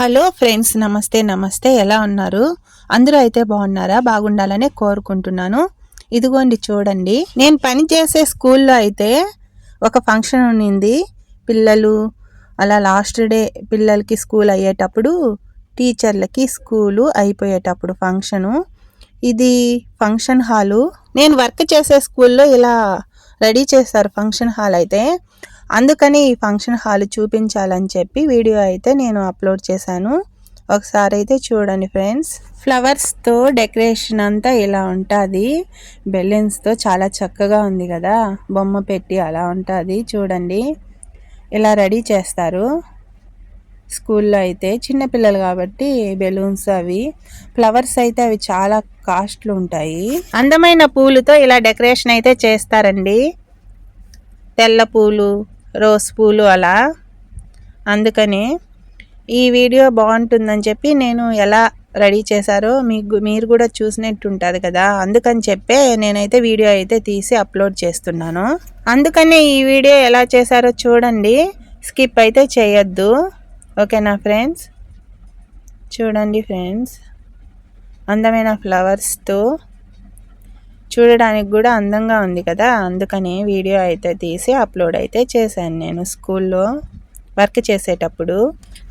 Hello friends నమస్తే నమస్తే. ఎలా ఉన్నారు? అందరూ అయితే బాగున్నారా? బాగుండాలని కోరుకుంటున్నాను. ఇదిగోండి చూడండి. నేను పని చేసే స్కూల్లో అయితే ఒక ఫంక్షన్ ఉండింది. పిల్లలు అలా లాస్ట్ డే పిల్లలకి స్కూల్ అయ్యేటప్పుడు టీచర్లకి స్కూలు అయిపోయేటప్పుడు ఫంక్షను. ఇది ఫంక్షన్ హాలు. నేను వర్క్ చేసే స్కూల్లో ఇలా రెడీ చేస్తారు ఫంక్షన్ హాల్ అయితే. అందుకని ఈ ఫంక్షన్ హాల్ చూపించాలని చెప్పి వీడియో అయితే నేను అప్లోడ్ చేశాను. ఒకసారి అయితే చూడండి ఫ్రెండ్స్. ఫ్లవర్స్తో డెకరేషన్ అంతా ఇలా ఉంటుంది. బెలూన్స్తో చాలా చక్కగా ఉంది కదా. బొమ్మ పెట్టి అలా ఉంటుంది. చూడండి. ఇలా రెడీ చేస్తారు. స్కూల్లో అయితే చిన్నపిల్లలు కాబట్టి బెలూన్స్ అవి. ఫ్లవర్స్ అయితే అవి చాలా కాస్ట్లు ఉంటాయి. అందమైన పూలతో ఇలా డెకరేషన్ అయితే చేస్తారండి. తెల్ల పూలు రోజ్ పూలు అలా. అందుకని ఈ వీడియో బాగుంటుందని చెప్పి నేను ఎలా రెడీ చేశారో మీకు మీరు కూడా చూసినట్టు ఉంటుంది కదా. అందుకని చెప్పే నేనైతే వీడియో అయితే తీసి అప్లోడ్ చేస్తున్నాను. అందుకనే ఈ వీడియో ఎలా చేశారో చూడండి. స్కిప్ అయితే చేయొద్దు. ఓకేనా ఫ్రెండ్స్? చూడండి ఫ్రెండ్స్. అందమైన ఫ్లవర్స్తో చూడడానికి కూడా అందంగా ఉంది కదా. అందుకని వీడియో అయితే తీసి అప్లోడ్ అయితే చేశాను నేను స్కూల్లో వర్క్ చేసేటప్పుడు.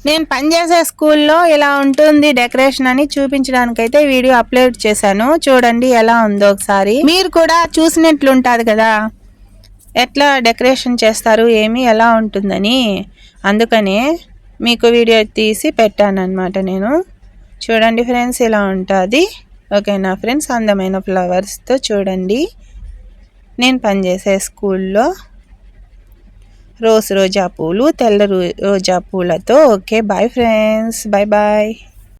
నేను పనిచేసే స్కూల్లో ఇలా ఉంటుంది డెకరేషన్ అని చూపించడానికి అయితే వీడియో అప్లోడ్ చేశాను. చూడండి ఎలా ఉందో ఒకసారి. మీరు కూడా చూసినట్లు ఉంటుంది కదా. ఎట్లా డెకరేషన్ చేస్తారు ఏమి ఎలా ఉంటుందని. అందుకనే మీకు వీడియో తీసి పెట్టాను అనమాట నేను. చూడండి ఫ్రెండ్స్ ఇలా ఉంటుంది. ఓకేనా ఫ్రెండ్స్? అందమైన ఫ్లవర్స్తో చూడండి. నేను పనిచేసే స్కూల్లో రోజ్ రోజా పూలు తెల్ల రోజా పూలతో. Okay bye friends. Bye bye.